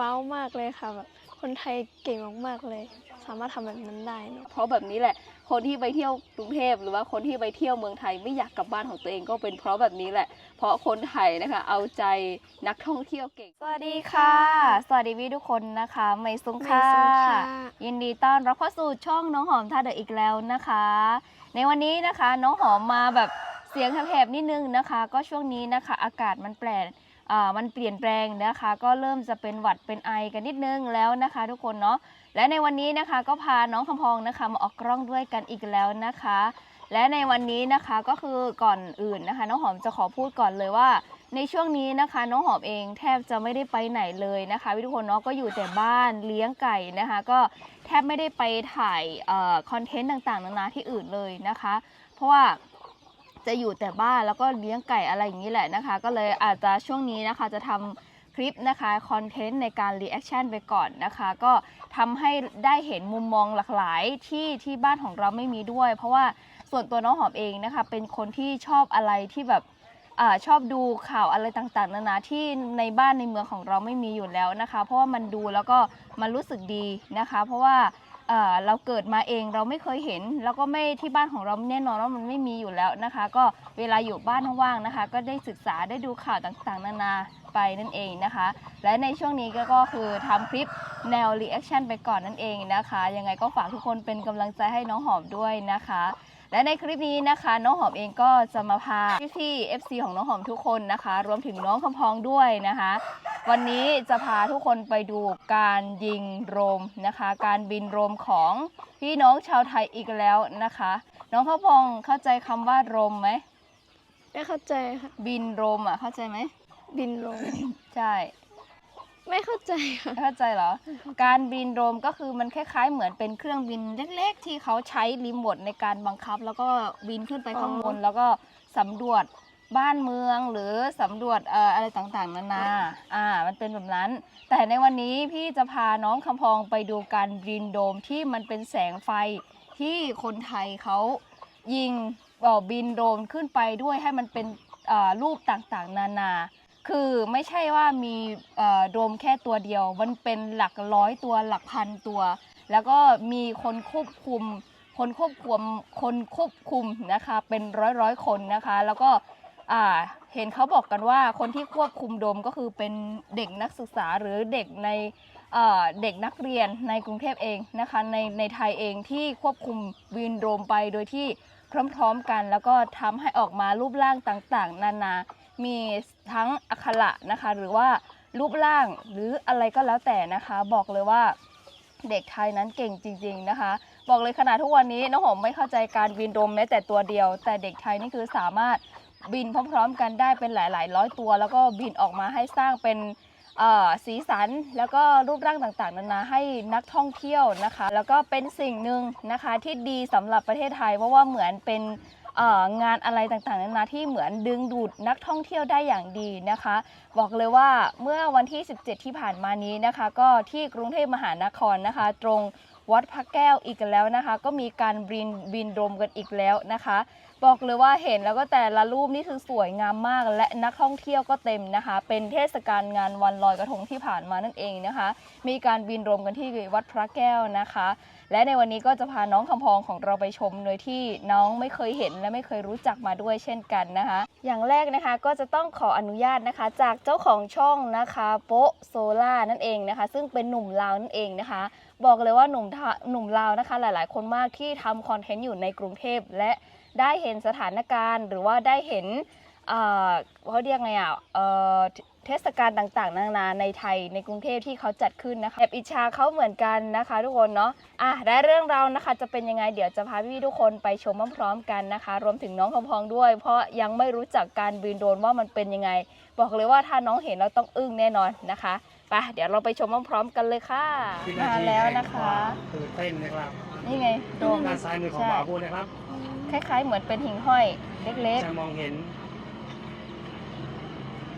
ว้าวมากเลยค่ะแบบคนไทยเก่งมากๆเลย สามารถทำแบบนั้นได้เนอะเพราะแบบนี้แหละ คนที่ไปเที่ยวกรุงเทพหรือว่าคนที่ไปเที่ยวเมืองไทยไม่อยากกลับบ้านของตัวเองก็เป็นเพราะแบบนี้แหละ เพราะคนไทยนะคะ เอาใจนักท่องเที่ยวเก่ง สวัสดีค่ะ สวัสดีพี่ทุกคนนะคะไม่ซุงค่ะไม่ซุงค่ะยินดีต้อนรับเข้าสู่ช่องน้องหอมท่าเดอะอีกแล้วนะคะ ในวันนี้นะคะน้องหอมมาแบบเสียงแหบๆนิดนึงนะคะ ก็ช่วงนี้นะคะ อากาศมันแปลกอ่า มันเปลี่ยนแปลงนะคะ ก็เริ่มจะเป็นหวัดเป็นไอกันนิดนึงแล้วนะคะ ทุกคนเนาะและในวันนี้นะคะก็พาน้องคำพองนะคะมาออกกล้องด้วยกันอีกแล้วนะคะ และในวันนี้นะคะก็คือก่อนอื่นนะคะน้องหอมจะขอพูดก่อนเลยว่า ในช่วงนี้นะคะ น้องหอมเองแทบจะไม่ได้ไปไหนเลยนะคะทุกคนเนาะก็อยู่แต่บ้านเลี้ยงไก่นะคะ ก็แทบไม่ได้ไปถ่ายคอนเทนต์ต่างๆ นานาที่อื่นเลยนะคะ เพราะว่า จะอยู่แต่บ้านแล้วก็เลี้ยงไก่อะไรอย่างนี้แหละนะคะ ก็เลยอาจจะช่วงนี้นะคะจะทำคลิปนะคะคอนเทนต์ในการรีแอคชั่นไปก่อนนะคะ ก็ทำให้ได้เห็นมุมมองหลากหลายที่ที่บ้านของเราไม่มีด้วย เพราะว่าส่วนตัวน้องหอมเองนะคะ เป็นคนที่ชอบอะไรที่แบบอชอบดูข่าวอะไรต่างๆนานาที่ในบ้านในเมืองของเราไม่มีอยู่แล้วนะคะ เพราะว่ามันดูแล้วก็มันรู้สึกดีนะคะ เพราะว่า เอ่อเราเกิดมาเองเราไม่เคยเห็น แล้วก็ไม่ที่บ้านของเราแน่นอนว่ามันไม่มีอยู่แล้วนะคะ ก็เวลาอยู่บ้านว่างๆนะคะ ก็ได้ศึกษาได้ดูข่าวต่างๆ นานาไปนั่นเองนะคะ และในช่วงนี้ก็ก็คือทำคลิปแนวรีแอคชั่นไปก่อนนั่นเองนะคะ ยังไงก็ฝากทุกคนเป็นกำลังใจให้น้องหอมด้วยนะคะ และในคลิปนี้นะคะ น้องหอมเองก็จะมาพาพี่ๆ FC ของน้องหอมทุกคนนะคะ รวมถึงน้องคำพองด้วยนะคะ วันนี้จะพาทุกคนไปดูการยิงโรมนะคะ การบินโรมของพี่น้องชาวไทยอีกแล้วนะคะ น้องข้าวพองเข้าใจคำว่าโรมไหมไม่เข้าใจค่ะบินโรมอะเข้าใจไหมบินลง ใช่ ไม่เข้าใจค่ะ เข้าใจเหรอ การบินโรมก็คือมันคล้ายๆ เหมือนเป็นเครื่องบินเล็กๆ ที่เขาใช้รีโมทในการบังคับ แล้วก็บินขึ้นไปข้างบนแล้วก็สำรวจบ้านเมืองหรือสำรวจเอ่ออะไรต่างๆนานา อ่า มันเป็นแบบนั้น แต่ในวันนี้พี่จะพาน้องคำพองไปดูการบินโดมที่มันเป็นแสงไฟที่คนไทยเขายิงเอ่อบินโดรนขึ้นไปด้วยให้มันเป็นเอ่อรูปต่างๆ นานา คือไม่ใช่ว่ามีโดมแค่ตัวเดียว มันเป็นหลักร้อยตัวหลักพันตัว แล้วก็มีคนควบคุม คนควบคุมคนควบคุมนะคะ เป็นร้อยร้อยคนนะคะ แล้วก็เห็นเขาบอกกันว่าคนที่ควบคุมโดมก็คือเป็นเด็กนักศึกษาหรือเด็กในเอ่อเด็กนักเรียนในกรุงเทพเองนะคะในในไทยเองที่ควบคุมวินโดมไปโดยที่พร้อมๆกัน แล้วก็ทำให้ออกมารูปร่างต่างๆ นานา มีทั้งอักขระนะคะ หรือว่ารูปร่างหรืออะไรก็แล้วแต่นะคะ บอกเลยว่าเด็กไทยนั้นเก่งจริง ๆนะคะ บอกเลยขนาดทุกวันนี้น้องหอมไม่เข้าใจการบินโดมแม้แต่ตัวเดียว แต่เด็กไทยนี่คือสามารถบินพร้อม ๆ กันได้เป็นหลาย ๆ ร้อยตัว แล้วก็บินออกมาให้สร้างเป็นสีสันแล้วก็รูปร่างต่างๆนานาให้นักท่องเที่ยวนะคะ แล้วก็เป็นสิ่งหนึ่งนะคะที่ดีสำหรับประเทศไทยเพราะว่าเหมือนเป็น งานอะไรต่างๆนานาที่เหมือนดึงดูดนักท่องเที่ยวได้อย่างดีนะคะ บอกเลยว่าเมื่อวันที่ 17 ที่ผ่านมานี้นะคะ ก็ที่กรุงเทพมหานครนะคะ ตรงวัดพระแก้วอีกแล้วนะคะ ก็มีการบินบินโดรมกันอีกแล้วนะคะ บอกเลยว่าเห็นแล้วก็แต่ละรูปนี่คือสวยงามมากและนักท่องเที่ยวก็เต็มนะคะ เป็นเทศกาลงานวันลอยกระทงที่ผ่านมานั่นเองนะคะ มีการบินโดรมกันที่วัดพระแก้วนะคะ และในวันนี้ก็จะพาน้องคำพองของเราไปชมโดยที่น้องไม่เคยเห็นและไม่เคยรู้จักมาด้วยเช่นกันนะคะ อย่างแรกนะคะก็จะต้องขออนุญาตนะคะ จากเจ้าของช่องนะคะโปะโซล่านั่นเองนะคะ ซึ่งเป็นหนุ่มลาวนั่นเองนะคะ บอกเลยว่าหนุ่มหนุ่มลาวนะคะ หลาย ๆ คนมากที่ทำคอนเทนต์อยู่ในกรุงเทพและได้เห็นสถานการณ์ หรือว่าได้เห็น เอ่อเขาเรียกไงอะเอ่อเทศกาลต่างๆ นานาในไทยในกรุงเทพที่เขาจัดขึ้นนะคะแอบอิจฉาเขาเหมือนกันนะคะ ทุกคนเนาะอะได้เรื่องราวนะคะจะเป็นยังไงเดี๋ยวจะพาพี่ๆทุกคนไปชมพร้อมๆกันนะคะ รวมถึงน้องคำพองด้วย เพราะยังไม่รู้จักการบินโดรนว่ามันเป็นยังไง บอกเลยว่าถ้าน้องเห็นเราต้องอึ้งแน่นอนนะคะไปเดี๋ยวเราไปชมพร้อมๆกันเลยค่ะวิมาทีแล้วนะคะตื่นเต้นนะครับนี่ไงโดมด้านซ้ายมือของบ่าวพูดนะครับคล้ายๆเหมือนเป็นหิ่งห้อยเล็กจะมองเห็นๆ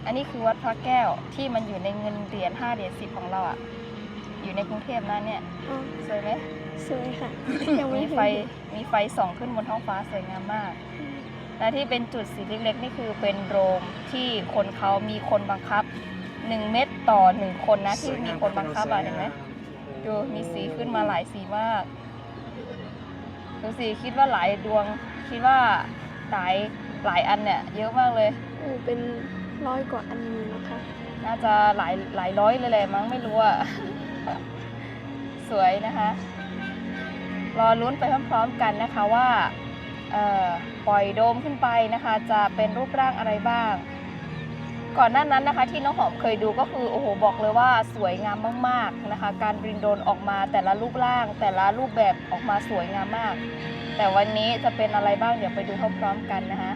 อันนี้คือวัดพระแก้วที่มันอยู่ในเงินเหรียญ5เหรียญ10ของเราอะอยู่ในกรุงเทพนะเนี่ยอ๋อสวยไหมสวยค่ะ ยังไม่มีเห็นไฟมีไฟส่องขึ้นบนท้องฟ้าสวยงามมาก และที่เป็นจุดสีเล็กๆนี่คือเป็นโดมที่คนเขามีคนบังคับหนึ่งเม็ดต่อหนึ่งคนนะที่มีคนบังคับอะเห็นไหมดูมีสีขึ้นมาหลายสีมากดูสิคิดว่าหลายดวงคิดว่าหลายหลายอันเนี่ยเยอะมากเลยโอ้เป็น ร้อยกว่าอันนี้นะคะ น่าจะหลายหลายร้อยเลยแหละมั้งไม่รู้อะสวยนะคะ รอลุ้นไปพร้อมๆกันนะคะว่าปล่อยโดมขึ้นไปนะคะ จะเป็นรูปร่างอะไรบ้าง ก่อนหน้านั้นนะคะที่น้องหอมเคยดูก็คือโอ้โหบอกเลยว่าสวยงามมากๆนะคะ การบินโดนออกมาแต่ละรูปร่าง แต่ละรูปแบบออกมาสวยงามมาก แต่วันนี้จะเป็นอะไรบ้างเดี๋ยวไปดูพร้อมๆกันนะคะ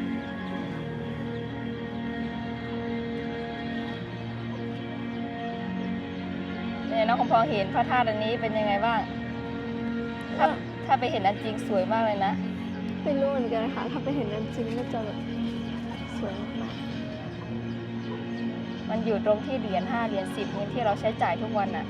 เนี่ยน้องคงพอเห็นพระธาตุอันนี้เป็นยังไงบ้าง ถ้าถ้าไปเห็นอันจริงสวยมากเลยนะ ไม่รู้เหมือนกันค่ะ ถ้าไปเห็นอันจริงก็จะแบบสวยมากมันอยู่ตรงที่เหรียญห้าเหรียญสิบเงินที่เราใช้จ่ายทุกวันอะ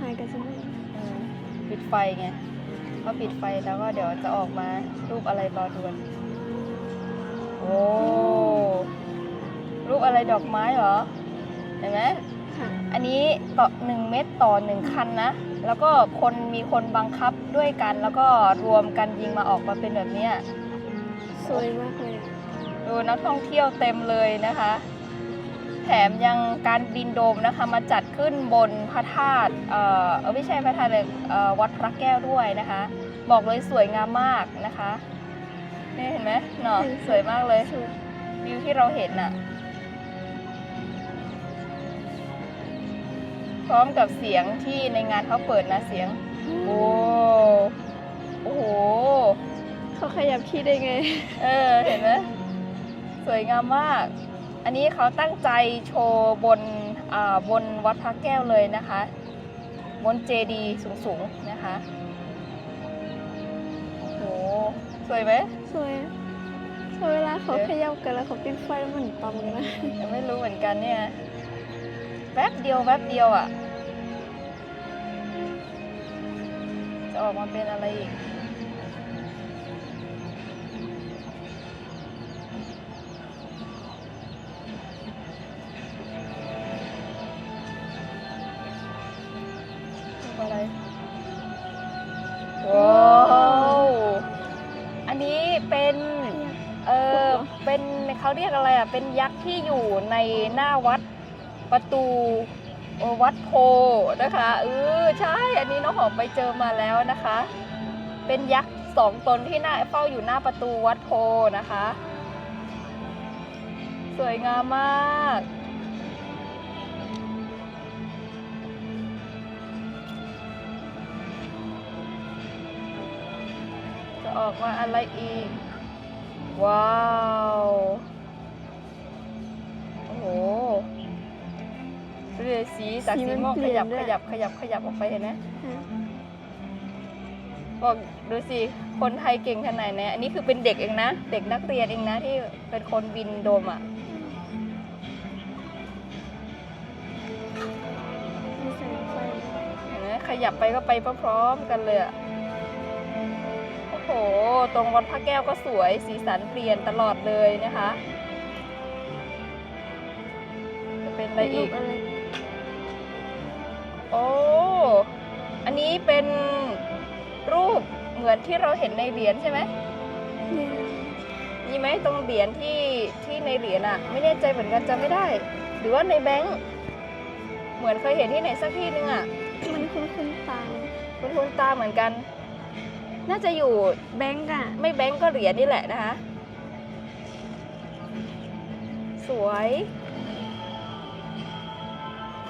หายกันจะไม่อืมปิดไฟไงพอ ปิดไฟแล้วก็เดี๋ยวจะออกมารูปอะไรรอดวน โอ้ รูปอะไรดอกไม้เหรอ เห็นไหมค่ะอันนี้ต่อหนึ่งเม็ดต่อหนึ่งคันนะ แล้วก็คนมีคนบังคับด้วยกัน แล้วก็รวมกันยิงมาออกมาเป็นแบบเนี้ยสวยมากเลยอะดูนักท่องเที่ยวเต็มเลยนะคะ แถมยังการบินโดมนะคะมาจัดขึ้นบนพระธาตุเออเออไม่ใช่พระธาตุเลยเอ่อวัดพระแก้วด้วยนะคะ บอกเลยสวยงามมากนะคะนี่เห็นไหมเนาะสวยมากเลยสวยวิวที่เราเห็นน่ะ พร้อมกับเสียงที่ในงานเขาเปิดนะเสียง โอ้โอ้โหเขาขยับที่ได้ไง เออเห็นไหมสวยงามมาก อันนี้เขาตั้งใจโชว์บนอ่าบนวัดพระแก้วเลยนะคะ บนเจดีย์สูงๆนะคะโอ้โห สวยไหมสวยอะสวยเวลาเขาขยับกันแล้วเขาปิดไฟเหมือนปั๊มเลยนะยังไม่รู้เหมือนกันเนี่ยแป๊บเดียวแป๊บเดียวอะ่ะ จะออกมาเป็นอะไรอีกอะไรว้า เขาเรียกอะไรอะเป็นยักษ์ที่อยู่ในหน้าวัดประตูวัดโพนะคะเออใช่อันนี้น้องหอมไปเจอมาแล้วนะคะ เป็นยักษ์สองตนที่หน้าเฝ้าอยู่หน้าประตูวัดโพนะคะ สวยงามมากจะออกมาอะไรอีก ว้าว สีจากสีสีมันม่วงเปขลี่ยนยับด้ขวยยับขยับขยับออกไปเห็นไหมฮะบอกดูสิคนไทยเก่งขนาดไหนอันนี้คือเป็นเด็กเองนะ เด็กนักเรียนเองนะที่เป็นคนบินโดมอะมีแสงไฟเห็นไหมขยับไปก็ไปพร้อมๆกันเลยอะโอ้โห ตรงวัดพระแก้วก็สวย สีสันเปลี่ยนตลอดเลยนะคะจะเป็นอะไรอีกอะไร นนี้เป็นรูปเหมือนที่เราเห็นในเหรียญใช่ไหมเนี่ยมีไหมตรงเหรียญที่ที่ในเหรียญอะไม่แน่ใจเหมือนกันจำไม่ได้ หรือว่าในแบงค์เหมือนเคยเห็นที่ไหนสักที่นึงอะมันคุ้นคุ้นๆตาคุณคุณตาเหมือนกัน น่าจะอยู่แบงก์อะไม่แบงค์ก็เหรียญนี่แหละนะคะ สวย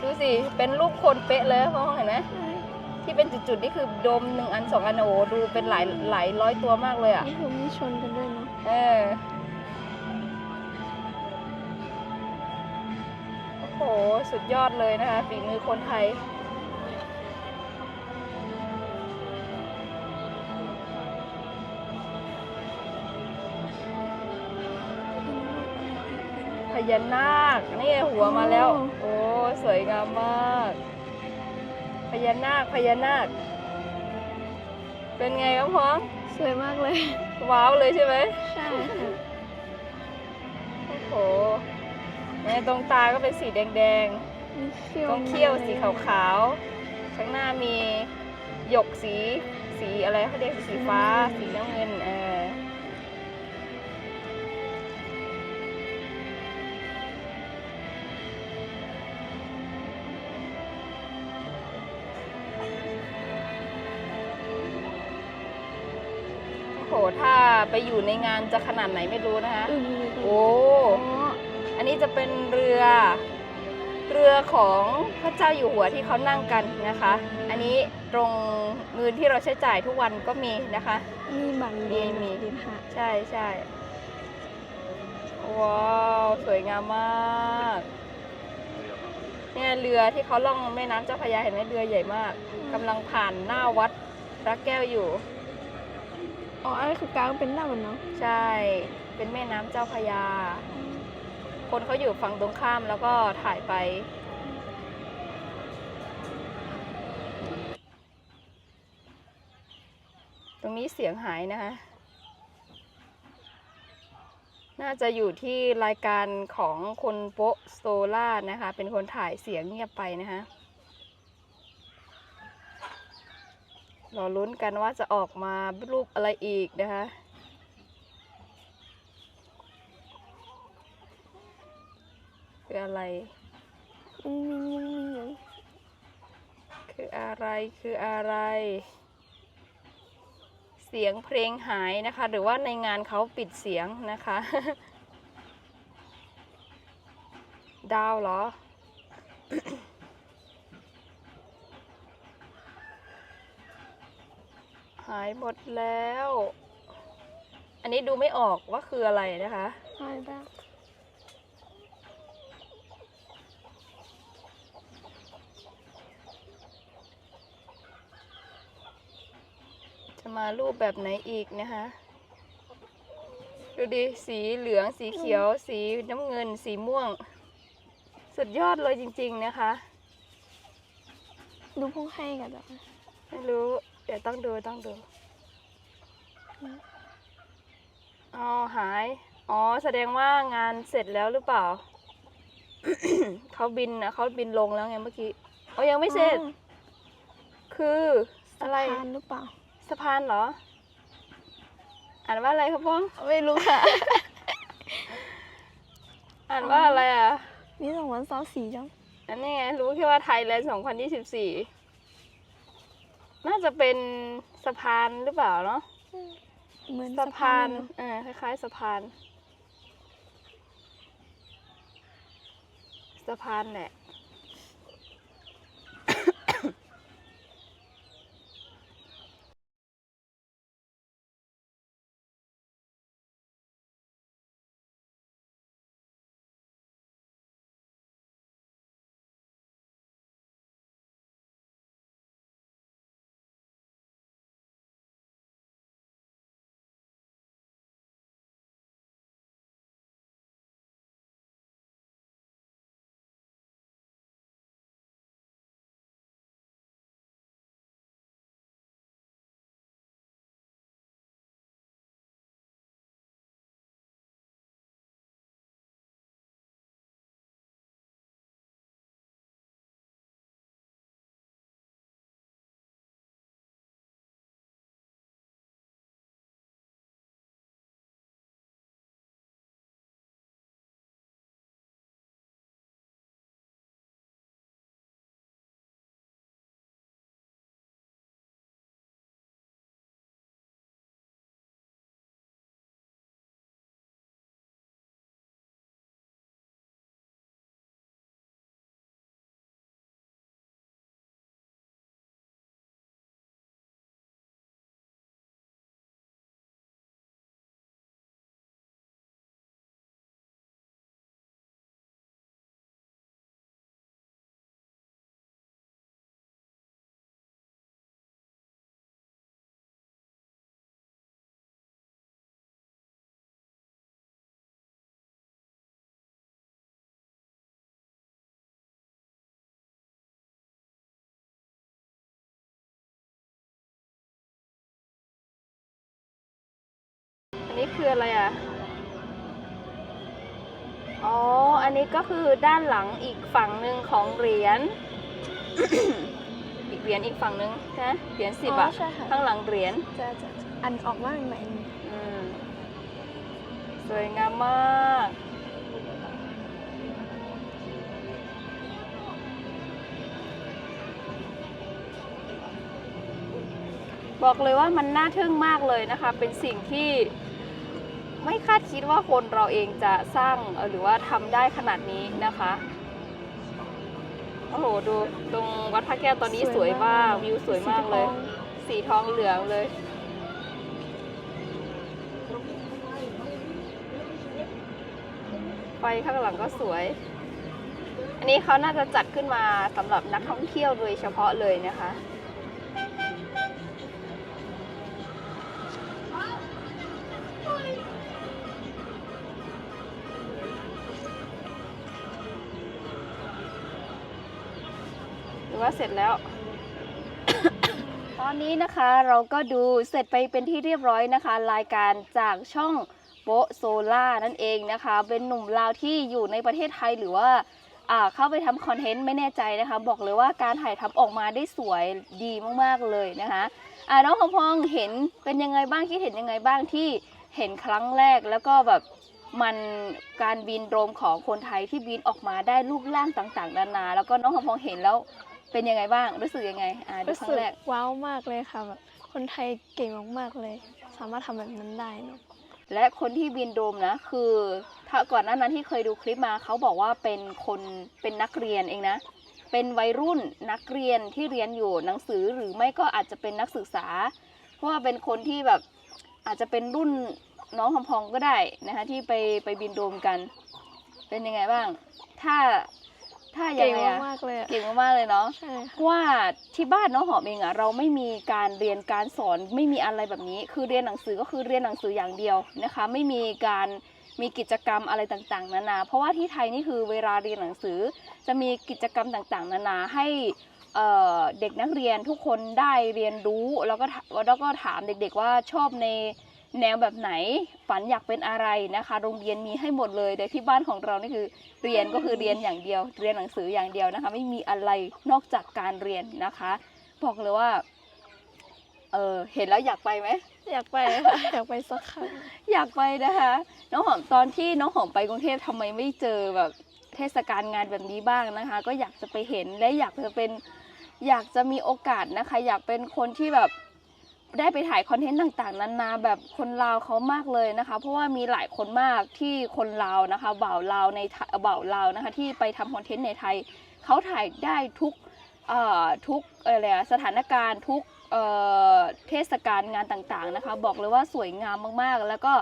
ดูสิ เป็นรูปคนเป๊ะเลยมองเห็นไหม ที่เป็นจุดๆนี่คือโดมหนึ่งอันสองอันโอ้โหดูเป็นหลายหลายร้อยตัวมากเลยอะนี่คือมีชนกันด้วยเนาะเออโอ้โหสุดยอดเลยนะคะฝีมือคนไทยพญานาค นี่หัวมาแล้ว โอ้ สวยงามมาก พญานาคพญานาค เป็นไงครับพ้องสวยมากเลย ว้าวเลยใช่ไหมใช่ค่ะโอ้โหในตรงตาก็เป็นสีแดงมีเขี้ยๆวตรงเขี้ยวสีขาวๆข้างหน้ามีหยกสีสีอะไรเขาเรียกสีฟ้า สีน้ำเงินเออ ไปอยู่ในงานจะขนาดไหนไม่รู้นะคะอึ้งเลยโอ้อ๋ออันนี้จะเป็นเรือ เรือของพระเจ้าอยู่หัวที่เขานั่งกันนะคะ อันนี้ตรงเงินที่เราใช้จ่ายทุกวันก็มีนะคะ มีบังเรียนมีมีเรียนหาใช่ใช่ว้าวสวยงามมากเนี่ยเรือที่เขาล่องแม่น้ำเจ้าพระยาเห็นไหมเรือใหญ่มากกำลังผ่านหน้าวัดพระแก้วอยู่ อ๋ออันนี้คือกลางเป็นหน้ามันเนาะใช่ เป็นแม่น้ำเจ้าพระยา คนเขาอยู่ฝั่งตรงข้ามแล้วก็ถ่ายไป ตรงนี้เสียงหายนะคะ น่าจะอยู่ที่รายการของคนโปะโซล่านะคะ เป็นคนถ่ายเสียงเงียบไปนะคะ รอลุ้นกันว่าจะออกมารูปอะไรอีกนะคะ คืออะไร คืออะไรคืออะไร เสียงเพลงหายนะคะ หรือว่าในงานเขาปิดเสียงนะคะ ดาวเหรอ หายหมดแล้ว อันนี้ดูไม่ออกว่าคืออะไรนะคะใช่ได้จะมารูปแบบไหนอีกนะคะ ดูดิ สีเหลือง สีเขียว สีน้ำเงิน สีม่วง สุดยอดเลยจริง ๆ นะคะ ดูพวกให้กันจ้ะไม่รู้เดี๋ยว ต้องดูต้องดูอ๋อหาย อ๋อแสดงว่างานเสร็จแล้วหรือเปล่า เขาบินนะเขาบินลงแล้วไงเมื่อกี้อ๋อยังไม่เสร็จอ๋อคืออะไรสะพานหรือเปล่าสะพานเหรอ อ่านว่าอะไรครับพ้องไม่รู้ค่ะ อ่านว่าอะไรอะนี่สองวันเสาร์สี่จังอันนี้ไงรู้แค่ว่าไทยแลนด์2024น่าจะเป็นสะพานหรือเปล่าเนาะเหมือนสะพานเลยเอะเออคล้าย ๆ สะพาน สะพานแหละ นี้คืออะไรอะ อ๋อ อันนี้ก็คือด้านหลังอีกฝั่งหนึ่งของเหรียญ อีกเหรียญอีกฝั่งหนึ่งใช่ไหมเหรียญสิบอะใช่ค่ะ ข้างหลังเหรียญ จะจะอันออกมาใหม่ๆนี่อืม สวยงามมาก บอกเลยว่ามันน่าทึ่งมากเลยนะคะ เป็นสิ่งที่ ไม่คาดคิดว่าคนเราเองจะสร้างเอ่อหรือว่าทำได้ขนาดนี้นะคะโอ้โหดูตรงวัดพระแก้วตอนนี้สวยมากวิวสวยมากเลย สีทองเหลืองเลย ไฟข้างหลังก็สวย อันนี้เขาน่าจะจัดขึ้นมาสำหรับนักท่องเที่ยวโดยเฉพาะเลยนะคะ ว่าเสร็จแล้ว ตอนนี้นะคะเราก็ดูเสร็จไปเป็นที่เรียบร้อยนะคะ รายการจากช่องโปะโซล่านั่นเองนะคะ เป็นหนุ่มลาวที่อยู่ในประเทศไทยหรือว่าอ่าเข้าไปทำคอนเทนต์ไม่แน่ใจนะคะ บอกเลยว่าการถ่ายทำออกมาได้สวยดีมากๆเลยนะคะอ่าน้องพองพองเห็นเป็นยังไงบ้างคิดเห็นยังไงบ้างที่เห็นครั้งแรกแล้วก็แบบมันการบินโดรมของคนไทยที่บินออกมาได้รูปร่างต่างๆนานา แล้วก็น้องพองพองเห็นแล้ว เป็นยังไงบ้างรู้สึกยังไงอ่าดูรู้ครั้สึงกแรกว้าวมากเลยค่ะแบบคนไทยเก่งมากๆเลย สามารถทำแบบนั้นได้เนอะและคนที่บินโดรมนะ คือ ถ้าก่อนหน้านั้นที่เคยดูคลิปมาเขาบอกว่าเป็นคนเป็นนักเรียนเองนะ เป็นวัยรุ่นนักเรียนที่เรียนอยู่หนังสือหรือไม่ก็อาจจะเป็นนักศึกษา เพราะว่าเป็นคนที่แบบอาจจะเป็นรุ่นน้องพองพองก็ได้นะคะที่ไปไปบินโดรมกัน เป็นยังไงบ้าง ถ้า ถ้ายัเก่งงไงอะมากๆเลยอะเก่งมากๆเลยเนาะใช่ค่ะเพราะว่าที่บ้านน้องหอมเองอะเราไม่มีการเรียนการสอนไม่มีอะไรแบบนี้ คือเรียนหนังสือก็คือเรียนหนังสืออย่างเดียวนะคะ ไม่มีการมีกิจกรรมอะไรต่างๆ นานา เพราะว่าที่ไทยนี่คือเวลาเรียนหนังสือ จะมีกิจกรรมต่างๆ นานาให้เอ่อเด็กนักเรียนทุกคนได้เรียนรู้แล้วก็ถแล้วก็ถามเด็กๆว่าชอบใน แนวแบบไหนฝันอยากเป็นอะไรนะคะ โรงเรียนมีให้หมดเลยแต่ที่บ้านของเรานี่คือเรียนก็คือเรียนอย่างเดียว เรียนหนังสืออย่างเดียวนะคะ ไม่มีอะไรนอกจากการเรียนนะคะบอกเลยว่าเออเห็นแล้วอยากไปไหมอยากไปค่ะอยากไปสักครั้งอยากไปนะคะ น้องหอมตอนที่น้องหอมไปกรุงเทพทำไมไม่เจอแบบเทศกาลงานแบบนี้บ้างนะคะ ก็อยากจะไปเห็นและอยากจะเป็นอยากจะมีโอกาสนะคะ อยากเป็นคนที่แบบ ได้ไปถ่ายคอนเทนต์ต่างๆนานาแบบคนลาวเขามากเลยนะคะ เพราะว่ามีหลายคนมากที่คนลาวนะคะบ่าวลาวในบ่าวลาวนะคะ ที่ไปทำคอนเทนต์ในไทยเขาถ่ายได้ทุกทุกอะไรอะสถานการณ์ทุกเทศกาลงานต่างๆนะคะ บอกเลยว่าสวยงามมากๆ แล้วก็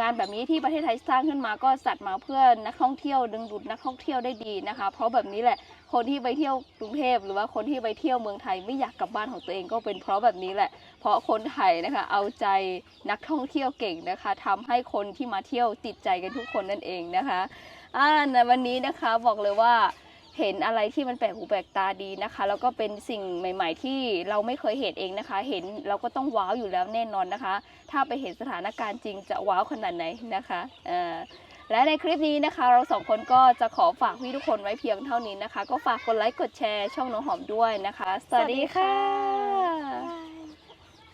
งานแบบนี้ที่ประเทศไทยสร้างขึ้นมาก็จัดมาเพื่อนักท่องเที่ยวดึงดูดนักท่องเที่ยวได้ดีนะคะ เพราะแบบนี้แหละ คนที่ไปเที่ยวกรุงเทพหรือว่าคนที่ไปเที่ยวเมืองไทยไม่อยากกลับบ้านของตัวเองก็เป็นเพราะแบบนี้แหละ เพราะคนไทยนะคะเอาใจนักท่องเที่ยวเก่งนะคะทำให้คนที่มาเที่ยวติดใจกันทุกคนนั่นเองนะคะอ่าในวันนี้นะคะบอกเลยว่าเห็นอะไรที่มันแปลกหูแปลกตาดีนะคะ แล้วก็เป็นสิ่งใหม่ ๆ ที่เราไม่เคยเห็นเองนะคะ เห็นเราก็ต้องว้าวอยู่แล้วแน่นอนนะคะ ถ้าไปเห็นสถานการณ์จริงจะว้าวขนาดไหนนะคะเอ่อ และในคลิปนี้นะคะ เราสองคนก็จะขอฝากพี่ทุกคนไว้เพียงเท่านี้นะคะ ก็ฝากกดไลค์กดแชร์ช่องน้องหอมด้วยนะคะ สวัสดีค่ะ